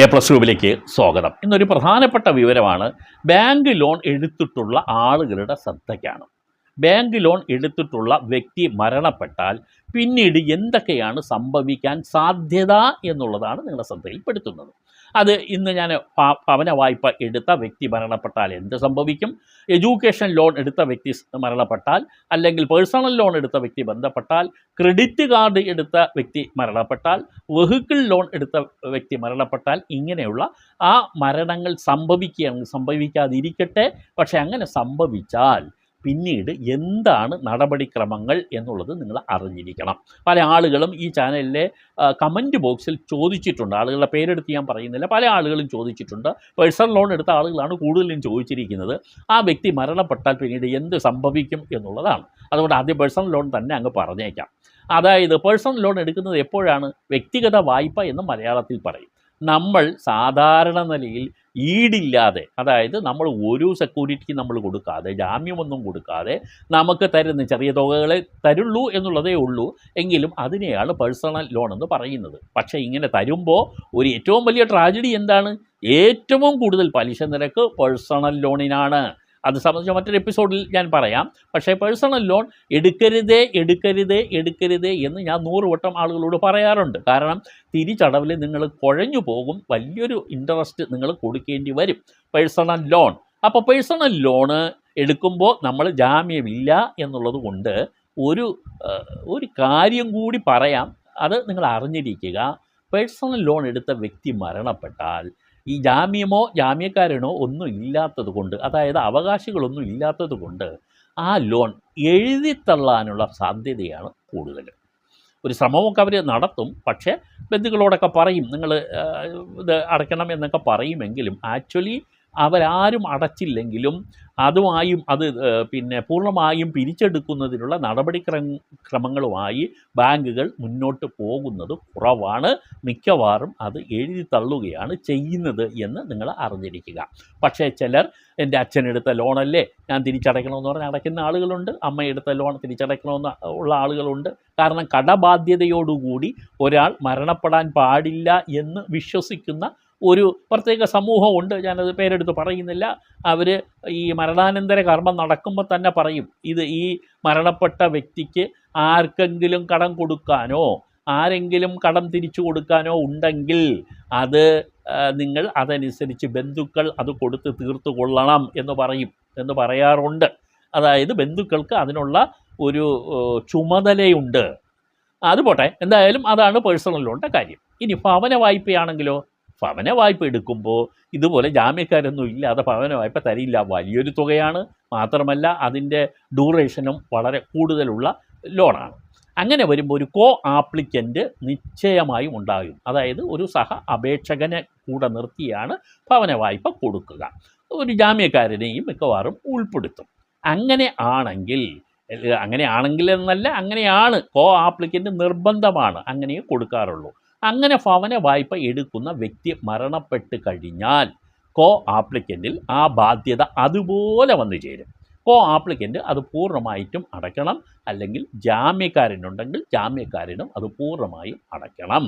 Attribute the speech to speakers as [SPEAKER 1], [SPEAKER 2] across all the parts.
[SPEAKER 1] A plus ഗ്രൂപ്പിലേക്ക് സ്വാഗതം. ഇന്നൊരു പ്രധാനപ്പെട്ട വിവരമാണ് ബാങ്ക് ലോൺ എടുത്തിട്ടുള്ള ആളുകളുടെ ശ്രദ്ധയ്ക്കാണ്. ബാങ്ക് ലോൺ എടുത്തിട്ടുള്ള വ്യക്തി മരണപ്പെട്ടാൽ പിന്നീട് എന്തൊക്കെയാണ് സംഭവിക്കാൻ സാധ്യത എന്നുള്ളതാണ് നിങ്ങളുടെ ശ്രദ്ധയിൽപ്പെടുത്തുന്നത്. അത് ഇന്ന് ഞാൻ ഭവന വായ്പ എടുത്ത വ്യക്തി മരണപ്പെട്ടാൽ എന്ത് സംഭവിക്കും? എഡ്യൂക്കേഷൻ ലോൺ എടുത്ത വ്യക്തി മരണപ്പെട്ടാൽ അല്ലെങ്കിൽ പേഴ്സണൽ ലോൺ എടുത്ത വ്യക്തി ബന്ധപ്പെട്ടാൽ ക്രെഡിറ്റ് കാർഡ് എടുത്ത വ്യക്തി മരണപ്പെട്ടാൽ വെഹിക്കിൾ ലോൺ എടുത്ത വ്യക്തി മരണപ്പെട്ടാൽ ഇങ്ങനെയുള്ള ആ മരണങ്ങൾ സംഭവിക്കുകയാണെങ്കിൽ സംഭവിക്കാതിരിക്കട്ടെ. പക്ഷേ അങ്ങനെ സംഭവിച്ചാൽ പിന്നീട് എന്താണ് നടപടിക്രമങ്ങൾ എന്നുള്ളത് നിങ്ങൾ അറിഞ്ഞിരിക്കണം. പല ആളുകളും ഈ ചാനലിലെ കമന്റ് ബോക്സിൽ ചോദിച്ചിട്ടുണ്ട്. ആളുകളുടെ പേരെടുത്ത് ഞാൻ പറയുന്നില്ല. പല ആളുകളും ചോദിച്ചിട്ടുണ്ട്. പേഴ്സണൽ ലോൺ എടുത്ത ആളുകളാണ് കൂടുതലും ചോദിച്ചിരിക്കുന്നത്. ആ വ്യക്തി മരണപ്പെട്ടാൽ പിന്നീട് എന്ത് സംഭവിക്കും എന്നുള്ളതാണ്. അതുകൊണ്ട് ആദ്യം പേഴ്സണൽ ലോൺ തന്നെ അങ്ങ് പറഞ്ഞേക്കാം. അതായത് പേഴ്സണൽ ലോൺ എടുക്കുന്നത് എപ്പോഴാണ്? വ്യക്തിഗത വായ്പ എന്ന് മലയാളത്തിൽ പറയും. നമ്മൾ സാധാരണ നിലയിൽ ഈടില്ലാതെ അതായത് നമ്മൾ ഒരു സെക്യൂരിറ്റി നമ്മൾ കൊടുക്കാതെ ജാമ്യമൊന്നും കൊടുക്കാതെ നമുക്ക് തരുന്ന ചെറിയ തുകകളെ തരുള്ളൂ എന്നുള്ളതേ ഉള്ളൂ. എങ്കിലും അതിനെയാണ് പേഴ്സണൽ ലോൺ എന്ന് പറയുന്നത്. പക്ഷേ ഇങ്ങനെ തരുമ്പോൾ ഒരു ഏറ്റവും വലിയ ട്രാജഡി എന്താണ്? ഏറ്റവും കൂടുതൽ പലിശ നിരക്ക് പേഴ്സണൽ ലോണിനാണ് അത് സംബന്ധിച്ച് മറ്റൊരു എപ്പിസോഡിൽ ഞാൻ പറയാം. പക്ഷേ പേഴ്സണൽ ലോൺ എടുക്കരുതേ എടുക്കരുതേ എടുക്കരുതേ എന്ന് ഞാൻ നൂറ് വട്ടം ആളുകളോട് പറയാറുണ്ട്. കാരണം തിരിച്ചടവിൽ നിങ്ങൾ കുഴഞ്ഞു പോകും വലിയൊരു ഇൻട്രസ്റ്റ് നിങ്ങൾ കൊടുക്കേണ്ടി വരും. പേഴ്സണൽ ലോൺ അപ്പോൾ പേഴ്സണൽ ലോണ് എടുക്കുമ്പോൾ നമ്മൾ ജാമ്യമില്ല എന്നുള്ളത് കൊണ്ട് ഒരു ഒരു കാര്യം കൂടി പറയാം. അത് നിങ്ങൾ അറിഞ്ഞിരിക്കുക. പേഴ്സണൽ ലോൺ എടുത്ത വ്യക്തി മരണപ്പെട്ടാൽ ഈ ജാമ്യമോ ജാമ്യക്കാരനോ ഒന്നും ഇല്ലാത്തത് കൊണ്ട് അതായത് അവകാശികളൊന്നും ഇല്ലാത്തത് കൊണ്ട് ആ ലോൺ എഴുതിത്തള്ളാനുള്ള സാധ്യതയാണ് കൂടുതൽ. ഒരു ശ്രമമൊക്കെ അവർ നടത്തും പക്ഷേ ബന്ധുക്കളോടൊക്കെ പറയും നിങ്ങൾ ഇത് അടയ്ക്കണം എന്നൊക്കെ പറയുമെങ്കിലും ആക്ച്വലി അവരാരും അടച്ചില്ലെങ്കിലും അതുമായും അത് പിന്നെ പൂർണമായും പിരിച്ചെടുക്കുന്നതിനുള്ള നടപടിക്രമ ക്രമങ്ങളുമായി ബാങ്കുകൾ മുന്നോട്ട് പോകുന്നത് കുറവാണ്. മിക്കവാറും അത് എഴുതി തള്ളുകയാണ് ചെയ്യുന്നത് എന്ന് നിങ്ങൾ അറിഞ്ഞിരിക്കുക. പക്ഷേ ചിലർ എന്റെ അച്ഛനെടുത്ത ലോണല്ലേ? ഞാൻ തിരിച്ചടയ്ക്കണമെന്ന് പറഞ്ഞ് അടയ്ക്കുന്ന ആളുകളുണ്ട്. അമ്മ എടുത്ത ലോൺ തിരിച്ചടയ്ക്കണമെന്ന് ഉള്ള ആളുകളുണ്ട്. കാരണം കടബാധ്യതയോടുകൂടി ഒരാൾ മരണപ്പെടാൻ പാടില്ല എന്ന് വിശ്വസിക്കുന്ന ഒരു പ്രത്യേക സമൂഹമുണ്ട്. ഞാനത് പേരെടുത്ത് പറയുന്നില്ല. അവർ ഈ മരണാനന്തര കർമ്മം നടക്കുമ്പോൾ തന്നെ പറയും ഇത് ഈ മരണപ്പെട്ട വ്യക്തിക്ക് ആർക്കെങ്കിലും കടം കൊടുക്കാനോ ആരെങ്കിലും കടം തിരിച്ചു കൊടുക്കാനോ ഉണ്ടെങ്കിൽ അത് നിങ്ങൾ അതനുസരിച്ച് ബന്ധുക്കൾ അത് കൊടുത്ത് തീർത്തു കൊള്ളണം എന്ന് പറയും എന്ന് പറയാറുണ്ട്. അതായത് ബന്ധുക്കൾക്ക് അതിനുള്ള ഒരു ചുമതലയുണ്ട്. അത് പോട്ടെ എന്തായാലും അതാണ് പേഴ്സണൽ ലോണിന്റെ കാര്യം. ഇനി ഭവന വായ്പയാണെങ്കിലോ ഭവന വായ്പ എടുക്കുമ്പോൾ ഇതുപോലെ ജാമ്യക്കാരൊന്നും ഇല്ലാതെ ഭവന വായ്പ തരില്ല. വലിയൊരു തുകയാണ്. മാത്രമല്ല അതിന്റെ ഡ്യൂറേഷനും വളരെ കൂടുതലുള്ള ലോണാണ്. അങ്ങനെ വരുമ്പോൾ ഒരു കോ ആപ്ലിക്കന്റ് നിശ്ചയമായും ഉണ്ടാകും. അതായത് ഒരു സഹ അപേക്ഷകനെ കൂടെ നിർത്തിയാണ് ഭവന വായ്പ കൊടുക്കുക. ഒരു ജാമ്യക്കാരനെയും മിക്കവാറും ഉൾപ്പെടുത്തും. അങ്ങനെ ആണെങ്കിൽ അങ്ങനെയാണെങ്കിൽ എന്നല്ല അങ്ങനെയാണ് കോ ആപ്ലിക്കന്റ് നിർബന്ധമാണ്. അങ്ങനെയേ കൊടുക്കാറുള്ളൂ. അങ്ങനെ ഭവന വായ്പ എടുക്കുന്ന വ്യക്തി മരണപ്പെട്ട് കഴിഞ്ഞാൽ കോ ആപ്ലിക്കന്റിൽ ആ ബാധ്യത അതുപോലെ വന്നു ചേരും. കോ ആപ്ലിക്കന്റ് അത് പൂർണമായിട്ടും അടയ്ക്കണം. അല്ലെങ്കിൽ ജാമ്യക്കാരനുണ്ടെങ്കിൽ ജാമ്യക്കാരനും അത് പൂർണമായും അടയ്ക്കണം.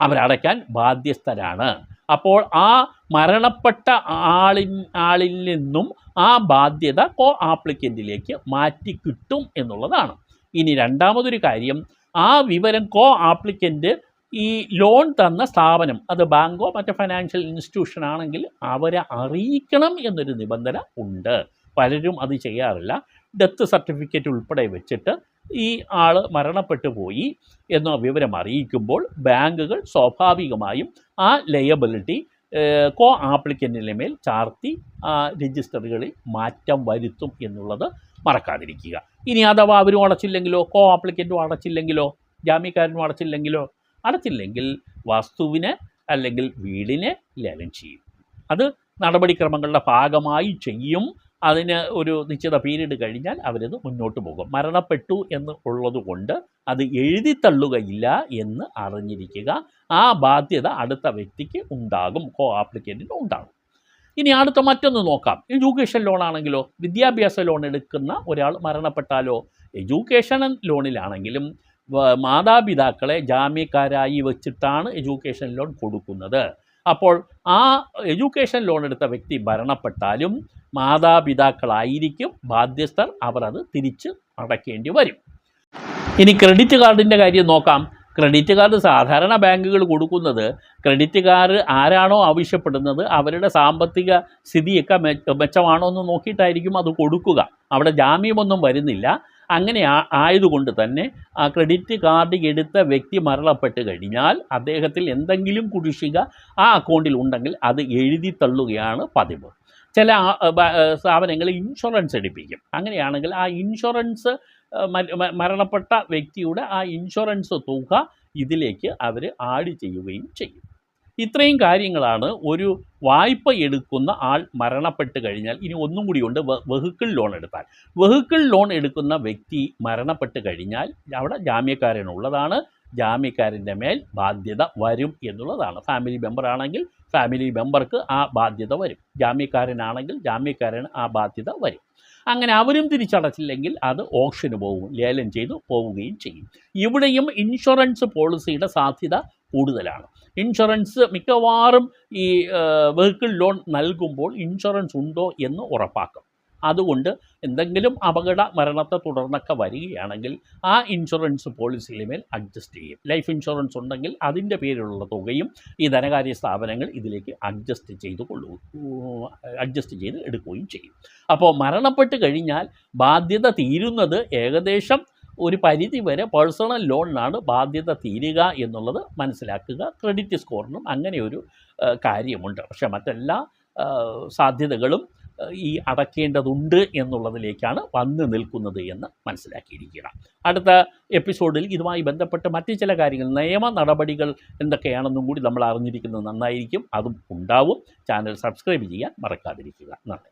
[SPEAKER 1] അവരടയ്ക്കാൻ ബാധ്യസ്ഥരാണ്. അപ്പോൾ ആ മരണപ്പെട്ട ആളിൻ ആളിൽ നിന്നും ആ ബാധ്യത കോ ആപ്ലിക്കന്റിലേക്ക് മാറ്റി കിട്ടും എന്നുള്ളതാണ്. ഇനി രണ്ടാമതൊരു കാര്യം ആ വിവരം കോ ആപ്ലിക്കന്റ് ഈ ലോൺ തന്ന സ്ഥാപനം അത് ബാങ്കോ മറ്റു ഫൈനാൻഷ്യൽ ഇൻസ്റ്റിറ്റ്യൂഷൻ ആണെങ്കിൽ അവരെ അറിയിക്കണം എന്നൊരു നിബന്ധന ഉണ്ട്. പലരും അത് ചെയ്യാറില്ല. ഡെത്ത് സർട്ടിഫിക്കറ്റ് ഉൾപ്പെടെ വെച്ചിട്ട് ഈ ആൾ മരണപ്പെട്ടു പോയി എന്ന വിവരം അറിയിക്കുമ്പോൾ ബാങ്കുകൾ സ്വാഭാവികമായും ആ ലയബിലിറ്റി കോ ആപ്ലിക്കന്റിന്റെ മേൽ ചാർത്തി ആ രജിസ്റ്ററുകളിൽ മാറ്റം വരുത്തും എന്നുള്ളത് മറക്കാതിരിക്കുക. ഇനി അഥവാ അവരും അടച്ചില്ലെങ്കിലോ കോ ആപ്ലിക്കന്റും അടച്ചില്ലെങ്കിലോ ജാമ്യക്കാരനും അടച്ചില്ലെങ്കിലോ അടച്ചില്ലെങ്കിൽ വസ്തുവിനെ അല്ലെങ്കിൽ വീടിനെ ലേലം ചെയ്യും. അത് നടപടിക്രമങ്ങളുടെ ഭാഗമായി ചെയ്യും. അതിന് ഒരു നിശ്ചിത പീരീഡ് കഴിഞ്ഞാൽ അവരത് മുന്നോട്ട് പോകും. മരണപ്പെട്ടു എന്ന് ഉള്ളത് കൊണ്ട് അത് എഴുതി തള്ളുകയില്ല എന്ന് അറിഞ്ഞിരിക്കുക. ആ ബാധ്യത അടുത്ത വ്യക്തിക്ക് ഉണ്ടാകും കോ ആപ്ലിക്കന്റിന് ഉണ്ടാകും. ഇനി അടുത്ത മറ്റൊന്ന് നോക്കാം. എഡ്യൂക്കേഷൻ ലോൺ ആണെങ്കിലോ വിദ്യാഭ്യാസ ലോൺ എടുക്കുന്ന ഒരാൾ മരണപ്പെട്ടാലോ എഡ്യൂക്കേഷൻ ലോണിലാണെങ്കിലും മാതാപിതാക്കളെ ജാമ്യക്കാരായി വെച്ചിട്ടാണ് എഡ്യൂക്കേഷൻ ലോൺ കൊടുക്കുന്നത്. അപ്പോൾ ആ എഡ്യൂക്കേഷൻ ലോൺ എടുത്ത വ്യക്തി മരണപ്പെട്ടാലും മാതാപിതാക്കളായിരിക്കും ബാധ്യസ്ഥർ. അവർ അത് തിരിച്ച് അടയ്ക്കേണ്ടി വരും. ഇനി ക്രെഡിറ്റ് കാർഡിന്റെ കാര്യം നോക്കാം. ക്രെഡിറ്റ് കാർഡ് സാധാരണ ബാങ്കുകൾ കൊടുക്കുന്നത് ക്രെഡിറ്റ് കാർഡ് ആരാണോ ആവശ്യപ്പെടുന്നത് അവരുടെ സാമ്പത്തിക സ്ഥിതിയൊക്കെ മെച്ചമാണോ എന്ന് നോക്കിയിട്ടായിരിക്കും അത് കൊടുക്കുക. അവിടെ ജാമ്യമൊന്നും വരുന്നില്ല. അങ്ങനെ ആയതുകൊണ്ട് തന്നെ ആ ക്രെഡിറ്റ് കാർഡ് എടുത്ത വ്യക്തി മരണപ്പെട്ട് കഴിഞ്ഞാൽ അദ്ദേഹത്തിൽ എന്തെങ്കിലും കുടിശ്ശിക ആ അക്കൗണ്ടിൽ ഉണ്ടെങ്കിൽ അത് എഴുതി തള്ളുകയാണ് പതിവ്. ചില സ്ഥാപനങ്ങൾ ഇൻഷുറൻസ് എടുപ്പിക്കും. അങ്ങനെയാണെങ്കിൽ ആ ഇൻഷുറൻസ് മരണപ്പെട്ട വ്യക്തിയുടെ ആ ഇൻഷുറൻസ് തുക ഇതിലേക്ക് അവർ ആഡ് ചെയ്യുകയും ചെയ്യും. ഇത്രയും കാര്യങ്ങളാണ് ഒരു വായ്പ എടുക്കുന്ന ആൾ മരണപ്പെട്ട് കഴിഞ്ഞാൽ ഇനി ഒന്നും കൂടിയുണ്ട് വെഹിക്കിൾ ലോൺ എടുത്താൽ. വെഹിക്കിൾ ലോൺ എടുക്കുന്ന വ്യക്തി മരണപ്പെട്ട് കഴിഞ്ഞാൽ അവിടെ ജാമ്യക്കാരനുള്ളതാണ്. ജാമ്യക്കാരന്റെ മേൽ ബാധ്യത വരും എന്നുള്ളതാണ്. ഫാമിലി മെമ്പർ ആണെങ്കിൽ ഫാമിലി മെമ്പർക്ക് ആ ബാധ്യത വരും. ജാമ്യക്കാരനാണെങ്കിൽ ജാമ്യക്കാരന് ആ ബാധ്യത വരും. അങ്ങനെ അവരും തിരിച്ചടച്ചില്ലെങ്കിൽ അത് ഓപ്ഷന് പോകും ലേലം ചെയ്തു പോവുകയും ചെയ്യും. ഇവിടെയും ഇൻഷുറൻസ് പോളിസിയുടെ സാധ്യത കൂടുതലാണ്. ഇൻഷുറൻസ് മിക്കവാറും ഈ വെഹിക്കിൾ ലോൺ നൽകുമ്പോൾ ഇൻഷുറൻസ് ഉണ്ടോ എന്ന് ഉറപ്പാക്കും. അതുകൊണ്ട് എന്തെങ്കിലും അപകട മരണത്തെ തുടർന്നൊക്കെ വരികയാണെങ്കിൽ ആ ഇൻഷുറൻസ് പോളിസിയിലെ മേൽ അഡ്ജസ്റ്റ് ചെയ്യും. ലൈഫ് ഇൻഷുറൻസ് ഉണ്ടെങ്കിൽ അതിന്റെ പേരിലുള്ള തുകയും ഈ ധനകാര്യ സ്ഥാപനങ്ങൾ ഇതിലേക്ക് അഡ്ജസ്റ്റ് ചെയ്ത് കൊള്ളു അഡ്ജസ്റ്റ് ചെയ്ത് എടുക്കുകയും ചെയ്യും. അപ്പോൾ മരണപ്പെട്ട് കഴിഞ്ഞാൽ ബാധ്യത തീരുന്നത് ഏകദേശം ഒരു പരിധി വരെ പേഴ്സണൽ ലോണിനാണ് ബാധ്യത തീരുക എന്നുള്ളത് മനസ്സിലാക്കുക. ക്രെഡിറ്റ് സ്കോറിനും അങ്ങനെ ഒരു കാര്യമുണ്ട്. പക്ഷേ മറ്റെല്ലാ സാധ്യതകളും ഈ അടയ്ക്കേണ്ടതുണ്ട് എന്നുള്ളതിലേക്കാണ് വന്നു നിൽക്കുന്നത് എന്ന് മനസ്സിലാക്കിയിരിക്കുക. അടുത്ത എപ്പിസോഡിൽ ഇതുമായി ബന്ധപ്പെട്ട് മറ്റു ചില കാര്യങ്ങൾ നിയമ നടപടികൾ എന്തൊക്കെയാണെന്നും കൂടി നമ്മൾ അറിഞ്ഞിരിക്കുന്നത് നന്നായിരിക്കും. അതും ഉണ്ടാവും. ചാനൽ സബ്സ്ക്രൈബ് ചെയ്യാൻ മറക്കാതിരിക്കുക. നന്ദി.